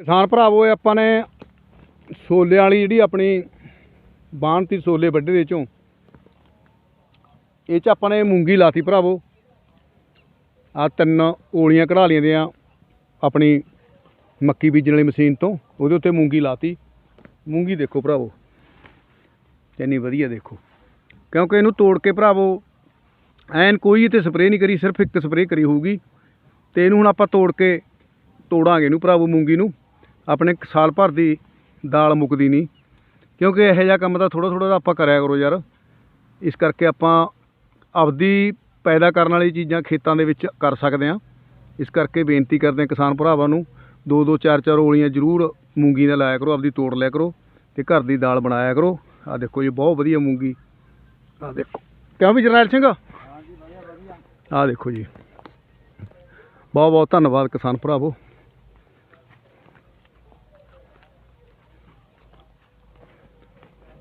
ਕਿਸਾਨ ਭਰਾਵੋ ਆਪਾਂ ਨੇ ਛੋਲੇ ਵਾਲੀ ਜਿਹੜੀ ਆਪਣੀ ਬਾਣ ਤੀ ਛੋਲੇ ਵੱਢੇ ਦੇ ਚੋਂ, ਇਹ ਚ ਆਪਾਂ ਨੇ ਮੂੰਗੀ ਲਾਤੀ ਭਰਾਵੋ। ਆ ਤਿੰਨ ਓਲੀਆਂ ਕਢਾ ਲਈਆਂ ਦੀਆਂ ਆਪਣੀ ਮੱਕੀ ਬੀਜਣ ਵਾਲੀ ਮਸ਼ੀਨ ਤੋਂ, ਉਹਦੇ ਉੱਤੇ ਮੂੰਗੀ ਲਾਤੀ। ਮੂੰਗੀ ਦੇਖੋ ਭਰਾਵੋ ਇੰਨੀ ਵਧੀਆ ਦੇਖੋ। ਕਿਉਂਕਿ ਇਹਨੂੰ ਤੋੜ ਕੇ ਭਰਾਵੋ, ਐਨ ਕੋਈ ਤੇ ਸਪਰੇਅ ਨਹੀਂ ਕਰੀ, ਸਿਰਫ ਇੱਕ ਸਪਰੇਅ ਕਰੀ ਹੋਊਗੀ। ਤੇ ਇਹਨੂੰ ਹੁਣ ਆਪਾਂ ਤੋੜ ਕੇ ਤੋੜਾਂਗੇ ਇਹਨੂੰ ਭਰਾਵੋ ਮੂੰਗੀ ਨੂੰ। ਆਪਣੇ ਸਾਲ ਭਰ ਦੀ ਦਾਲ ਮੁੱਕਦੀ ਨਹੀਂ। ਕਿਉਂਕਿ ਇਹੋ ਜਿਹਾ ਕੰਮ ਤਾਂ ਥੋੜ੍ਹਾ ਥੋੜਾ ਆਪਾਂ ਕਰਿਆ ਕਰੋ ਯਾਰ। ਇਸ ਕਰਕੇ ਆਪਾਂ ਆਪਦੀ ਪੈਦਾ ਕਰਨ ਵਾਲੀ ਚੀਜ਼ਾਂ ਖੇਤਾਂ ਦੇ ਵਿੱਚ ਕਰ ਸਕਦੇ ਹਾਂ। ਇਸ ਕਰਕੇ ਬੇਨਤੀ ਕਰਦੇ ਹਾਂ ਕਿਸਾਨ ਭਰਾਵਾਂ ਨੂੰ, ਦੋ ਦੋ ਚਾਰ ਚਾਰ ਓਲੀਆਂ ਜ਼ਰੂਰ ਮੂੰਗੀ ਦਾ ਲਾਇਆ ਕਰੋ, ਆਪਦੀ ਤੋੜ ਲਿਆ ਕਰੋ ਤੇ ਘਰ ਦੀ ਦਾਲ ਬਣਾਇਆ ਕਰੋ। ਆ ਦੇਖੋ ਜੀ, ਬਹੁਤ ਵਧੀਆ ਮੂੰਗੀ। ਆ ਦੇਖੋ, ਕਿਉਂ ਵੀ ਜਰਨੈਲ ਸਿੰਘ? ਆ ਦੇਖੋ ਜੀ। ਬਹੁਤ ਬਹੁਤ ਧੰਨਵਾਦ ਕਿਸਾਨ ਭਰਾਵੋ।